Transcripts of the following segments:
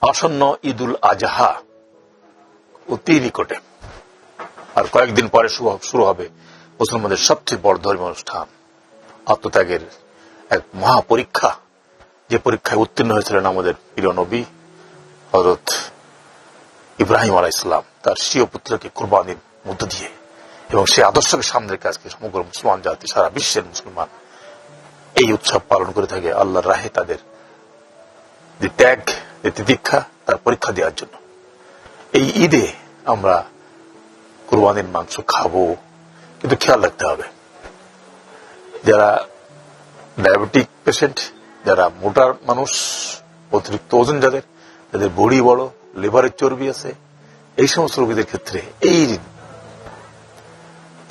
আসন্ন ঈদুল আজহা অতি নিকটে। আর কয়েকদিন পরে শুরু- হবে মুসলমানদের সবচেয়ে বড় ধর্মীয় অনুষ্ঠান। আত্মত্যাগের এক মহা পরীক্ষা যে পরীক্ষায় উত্তীর্ণ হয়েছিলেন আমাদের প্রিয় নবী হজরত ইব্রাহিম আলাহ ইসলাম তার স্বীয় পুত্রকে কোরবানির মধ্য দিয়ে। এবং সেই আদর্শকে সামনে রেখে আজকে সমগ্র মুসলমান জাতি, সারা বিশ্বের মুসলমান এই উৎসব পালন করে থাকে। আল্লাহর রাহে তাদের যে ত্যাগ যে তার পরীক্ষা দেওয়ার জন্য। এই ঈদে আমরা কোরবানির মাংস খাব, কিন্তু খেয়াল রাখতে হবে। যারা ডায়াবেটিক পেশেন্ট, যারা মোটার মানুষ, অতিরিক্ত ওজন যাদের যাদের বড়ি বড়, লিভারের চর্বি আছে, এই সমস্ত রোগীদের ক্ষেত্রে এই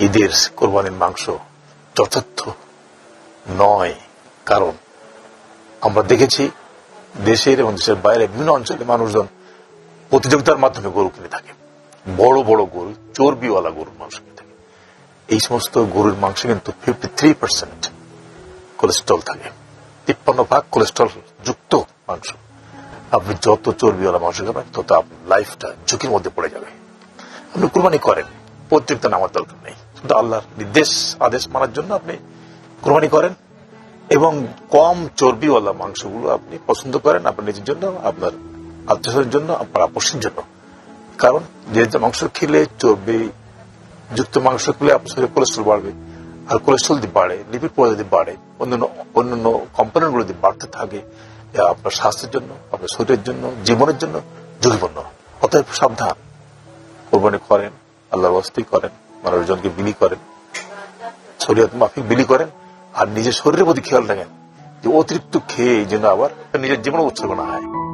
ঈদের কোরবানির মাংস যথার্থ নয়। কারণ আমরা দেখেছি দেশের এবং দেশের বাইরে বিভিন্ন অঞ্চলে মানুষজন প্রতিযোগিতার মাধ্যমে গরু কিনে থাকে। বড় বড় গরু, চর্বিওয়ালা গরুর মাংস কিনে থাকে। এই সমস্ত গরুর মাংস কিন্তু ফিফটি থ্রি পার্সেন্ট কোলেস্ট্রল থাকে। তিপ্পান্ন ভাগ কোলেস্ট্রল যুক্ত মাংস। আপনি যত চর্বিওয়ালা মাংস খাবেন, তত আপনার লাইফটা ঝুঁকির মধ্যে পড়ে যাবে। আপনি কুরবানি করেন, প্রত্যেকটা নামার দরকার নেই। শুধু আল্লাহর নির্দেশ, আদেশ মানার জন্য আপনি কুরবানি করেন এবং কম চর্বিওয়ালা মাংসগুলো আপনি পছন্দ করেন আপনার নিজের জন্য, আপনার আত্মীয় জন্য, আপনার আপসের জন্য। কারণ যে মাংস খেলে চর্বি, যুক্ত মাংস খেলে আপনার শরীরে কোলেস্ট্রল বাড়বে, আর কোলেস্ট্রল যদি বাড়ে লিপিড পর্যায় যদি বাড়ে, অন্যান্য অন্যান্য কম্পোনেন্টগুলো যদি বাড়তে থাকে আপনার স্বাস্থ্যের জন্য, আপনার শরীরের জন্য, জীবনের জন্য ঝুঁকিপূর্ণ অতএব সাবধান। কোরবানি করেন, আল্লাহর বস্তি করেন, মানুষজনকে বিলি করেন, শরীয়ত মাফিক বিলি করেন আর নিজের শরীরের প্রতি খেয়াল রাখেন যে অতিরিক্ত খেয়ে যেন আবার নিজের জীবন উৎসর্গ না হয়।